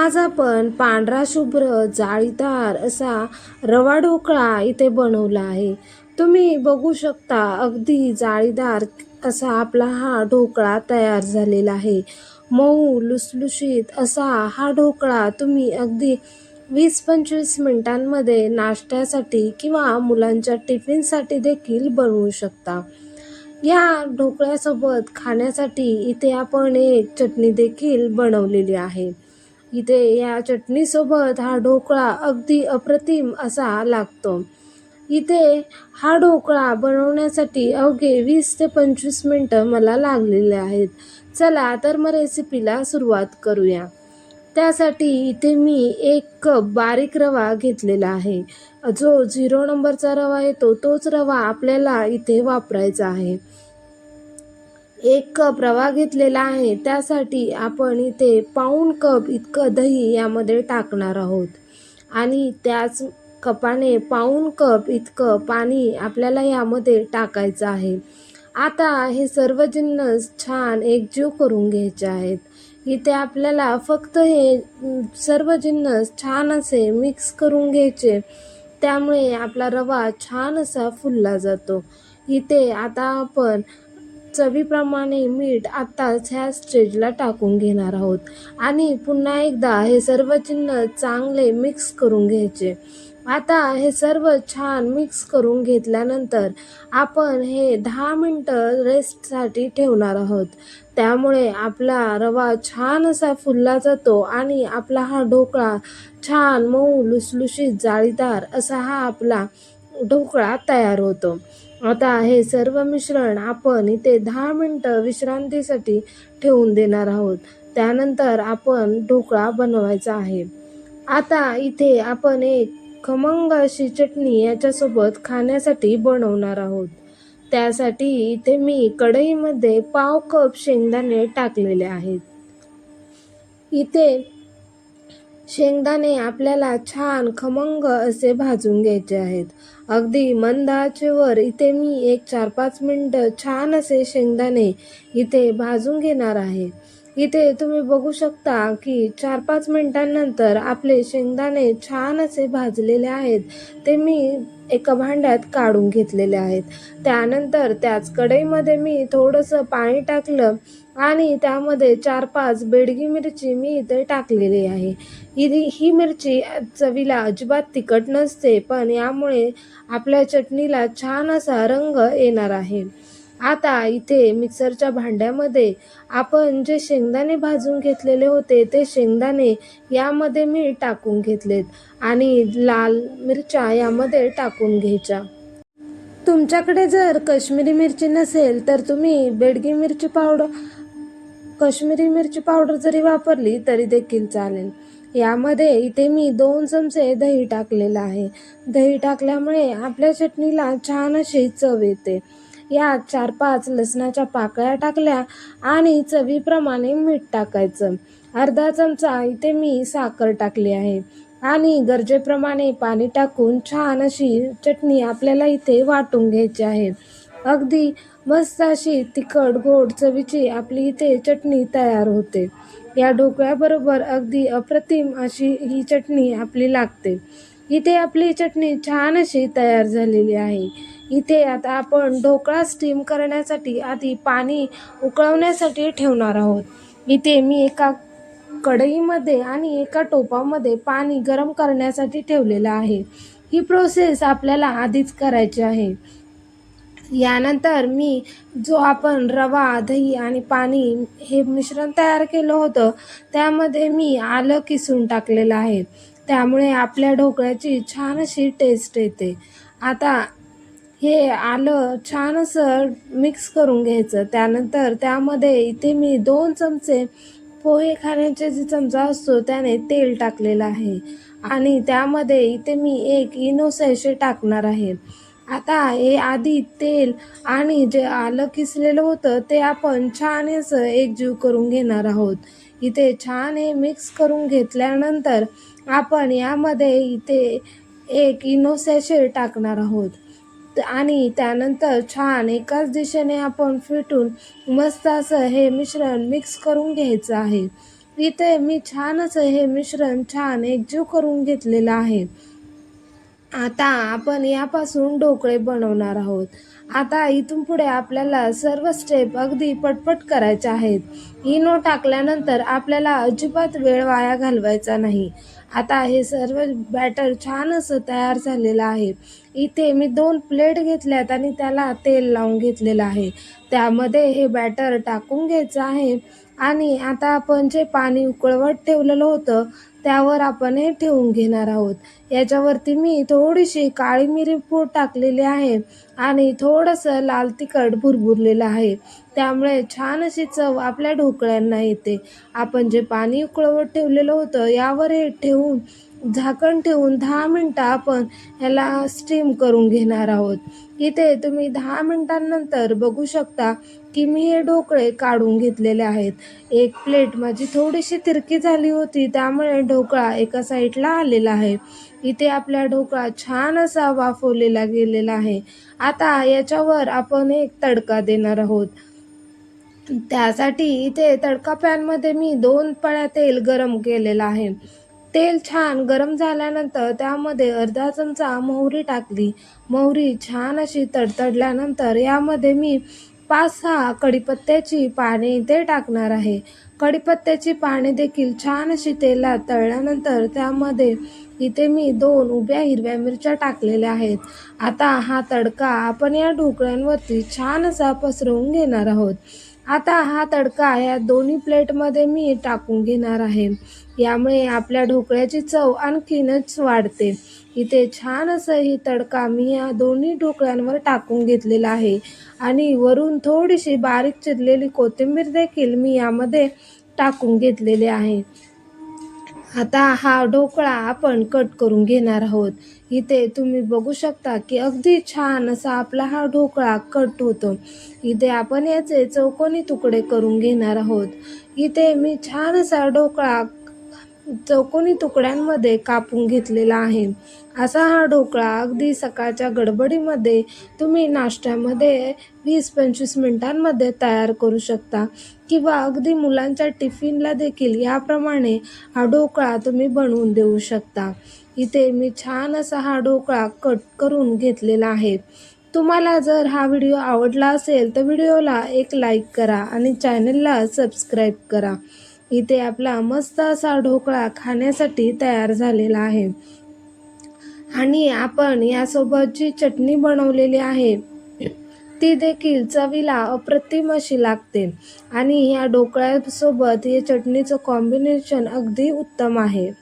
आज आपण पांढरा शुभ्र जाळीदार असा रवा ढोकळा इथे बनवला आहे. तुम्ही बघू शकता अगदी जाळीदार असा आपला हा ढोकळा तयार झालेला आहे. मऊ लुसलुशीत असा हा ढोकळा तुम्ही अगदी वीस पंचवीस मिनिटांमध्ये नाश्त्यासाठी किंवा मुलांच्या टिफिनसाठी देखील बनवू शकता. या ढोकळ्यासोबत खाण्यासाठी इथे आपण एक चटणी देखील बनवलेली आहे. इथे या चटणीसोबत हा ढोकळा अगदी अप्रतिम असा लागतो. इथे हा ढोकळा बनवण्यासाठी अवघे वीस ते पंचवीस मिनटं मला लागलेले आहेत. चला तर मग रेसिपीला सुरुवात करूया. त्यासाठी इथे मी एक कप बारीक रवा घेतलेला आहे. जो झिरो नंबरचा रवा येतो तोच रवा आपल्याला इथे वापरायचा आहे. एक कप रवा घेतलेला आहे. त्यासाठी आपण इथे पाऊण कप इतकं दही यामध्ये टाकणार आहोत. आणि त्याच कपाने पाऊण कप इतकं पाणी आपल्याला यामध्ये टाकायचं आहे. आता हे सर्व जिन्नस छान एकजीव करून घ्यायचे आहेत. इथे आपल्याला फक्त हे सर्व जिन्नस छान असे मिक्स करून घ्यायचे. त्यामुळे आपला रवा छान असा फुलला जातो. इथे आता आपण चवीप्रमाणे मीठ आत्ताच ह्या स्टेजला टाकून घेणार आहोत. आणि पुन्हा एकदा हे सर्व चिन्ह चांगले मिक्स करून घ्यायचे. आता हे सर्व छान मिक्स करून घेतल्यानंतर आपण हे दहा मिनटं रेस्टसाठी ठेवणार आहोत. त्यामुळे आपला रवा छान असा फुलला जातो आणि आपला हा ढोकळा छान मऊ लुसलुशीत जाळीदार असा हा आपला ढोकळा तयार होतो. आता हे सर्व मिश्रण आपण इथे दहा मिनटं विश्रांतीसाठी ठेवून देणार आहोत. त्यानंतर आपण ढोकळा बनवायचा आहे. आता इथे आपण एक खमंग अशी चटणी याच्यासोबत खाण्यासाठी बनवणार आहोत. त्यासाठी इथे मी कढईमध्ये पाव कप शेंगदाणे टाकलेले आहेत. इथे शेंगदाणे आपल्याला छान खमंग असे भाजून घ्यायचे आहेत. अगदी मंद आचेवर इथे मी एक चार पाच मिनटं छान असे शेंगदाणे इथे भाजून घेणार आहे. इथे तुम्ही बघू शकता की चार पाच मिनटांनंतर आपले शेंगदाणे छान असे भाजलेले आहेत. ते मी एका भांड्यात काढून घेतलेले आहेत. त्यानंतर त्याच कढईमध्ये मी थोडंसं पाणी टाकलं. आणि त्यामध्ये चार पाच बेडगी मिरची मी इथे टाकलेली आहे. ही ही मिरची चवीला अजिबात तिखट नसते पण यामुळे आपल्या चटणीला छान असा रंग येणार आहे. आता इथे मिक्सरच्या भांड्यामध्ये आपण जे शेंगदाणे भाजून घेतलेले होते ते शेंगदाणे यामध्ये मी टाकून घेतलेत आणि लाल मिरच्या यामध्ये टाकून घ्यायच्या. तुमच्याकडे जर कश्मीरी मिरची नसेल तर तुम्ही बेडगी मिरची पावडर कश्मीरी मिरची पावडर जरी वापरली तरी देखील चालेल. यामध्ये इथे मी दोन चमचे दही टाकलेलं आहे. दही टाकल्यामुळे आपल्या चटणीला छान अशी चव येते. यात चार पाच लसणाच्या पाकळ्या टाकल्या आणि चवीप्रमाणे मीठ टाकायचं. अर्धा चमचा इथे मी साखर टाकली आहे. आणि गरजेप्रमाणे पाणी टाकून छान अशी चटणी आपल्याला इथे वाटून घ्यायची आहे. अगदी मस्त अशी तिखट गोड चवीची आपली इथे चटणी तयार होते. या ढोकळ्याबरोबर अगदी अप्रतिम अशी ही चटणी आपली लागते. इथे आपली चटणी छान अशी तयार झालेली आहे. इथे आता आपण ढोकळा स्टीम करण्यासाठी आधी पाणी उकळवण्यासाठी ठेवणार आहोत. इथे मी एका कढईमध्ये आणि एका टोपामध्ये पाणी गरम करण्यासाठी ठेवलेलं आहे. ही प्रोसेस आपल्याला आधीच करायची आहे. यानंतर मी जो आपण रवा दही आणि पाणी हे मिश्रण तयार केलं होतं त्यामध्ये मी आलं किसून टाकलेलं आहे. त्यामुळे आपल्या ढोकळ्याची छान अशी टेस्ट येते. आता हे आलं छान असं मिक्स करून घ्यायचं. त्यानंतर त्यामध्ये इथे मी दोन चमचे पोहे खाण्याचे जे चमचा असतो त्याने तेल टाकलेलं आहे. आणि त्यामध्ये इथे मी एक इनो टाकणार आहे. आता हे आधी तेल आणि जे आलं किसलेलं होतं ते आपण छान असं एकजीव करून घेणार आहोत. इथे छान हे मिक्स करून घेतल्यानंतर आपण यामध्ये इथे एक इनो सॅशे टाकणार आहोत. आणि त्यानंतर छान एकाच दिशेने आपण फिटून मस्त असं हे मिश्रण मिक्स करून घ्यायचं आहे. इथे मी छान असं हे मिश्रण छान एकजीव करून घेतलेलं आहे. आता आपण यापासून ढोकळे बनवणार आहोत. आता इथून पुढे आपल्याला सर्व स्टेप अगदी पटपट करायच्या आहेत. इनो टाकल्यानंतर आपल्याला अजिबात वेळ वाया घालवायचा नाही. आता हे सर्व बॅटर छान असं तयार झालेलं आहे. इथे मी दोन प्लेट घेतल्यात आणि त्याला तेल लावून घेतलेलं आहे. त्यामध्ये हे बॅटर टाकून घ्यायचं आहे. आणि आता आपण जे पाणी उकळवत ठेवलेलं होतं त्यावर आपण हे ठेवून घेणार आहोत. याच्यावरती मी थोडीशी काळी मिरी पूड टाकलेली आहे आणि थोडंसं लाल तिखट भुरभुरलेलं आहे. त्यामुळे छान अशी चव आपल्या ढोकळ्यांना येते. आपण जे पाणी उकळवत ठेवलेलं होतं यावर हे ठेवून झाकण ठेवून दहा मिनटं आपण ह्याला स्टीम करून घेणार आहोत. इथे तुम्ही दहा मिनटांनंतर बघू शकता की मी हे ढोकळे काढून घेतलेले आहेत. एक प्लेट माझी थोडीशी तिरकी झाली होती त्यामुळे ढोकळा एका साईडला आलेला आहे. इथे आपला ढोकळा छान असा वाफवलेला गेलेला आहे. आता याच्यावर आपण एक तडका देणार आहोत. त्यासाठी इथे तडका पॅनमध्ये मी दोन पळ्या तेल गरम केलेलं आहे. तेल छान गरम झाल्यानंतर त्यामध्ये अर्धा चमचा मोहरी टाकली. मोहरी छान अशी तडतडल्यानंतर यामध्ये मी पाच सहा कढीपत्त्याची पाने इथे टाकणार आहे. कढीपत्त्याची पाने देखील छान अशी तेलात तळल्यानंतर त्यामध्ये इथे मी दोन उभ्या हिरव्या मिरच्या टाकलेल्या आहेत. आता हा तडका आपण या ढोकळ्यांवरती छान असा पसरवून घेणार आहोत. आता हा तडका या दोन्ही प्लेटमध्ये मी टाकून घेणार आहे. यामुळे आपल्या ढोकळ्याची चव आणखीनच वाढते. इथे छान असं ही तडका मी या दोन्ही ढोकळ्यांवर टाकून घेतलेला आहे. आणि वरून थोडीशी बारीक चिरलेली कोथिंबीर देखील मी यामध्ये टाकून घेतलेली आहे. आता हा ढोकळा आपण कट करून घेणार आहोत. इथे तुम्ही बघू शकता की अगदी छान असा आपला हा ढोकळा कट होतो. इथे आपण याचे चौकोनी तुकडे करून घेणार आहोत. इथे मी छान असा ढोकळा चौकोनी तुकड्यांमध्ये कापून घेतलेला आहे. असा हा ढोकळा अगदी सकाळच्या गडबडीमध्ये तुम्ही नाश्त्यामध्ये वीस पंचवीस मिनटांमध्ये तयार करू शकता किंवा अगदी मुलांच्या टिफिनला देखील याप्रमाणे हा ढोकळा तुम्ही बनवून देऊ शकता. इथे मी छान असा हा ढोकळा कट करून घेतलेला आहे. तुम्हाला जर हा व्हिडिओ आवडला असेल तर व्हिडिओला एक लाईक करा आणि चॅनलला सबस्क्राईब करा. इथे आपला मस्त असा ढोकळा खाण्यासाठी तयार झालेला आहे. आणि आपण यासोबत जी चटणी बनवलेली आहे. ती देखील चवीला अप्रतिम अशी लागते. आणि या ढोकळ्यासोबत या चटणीचं कॉम्बिनेशन अगदी उत्तम आहे.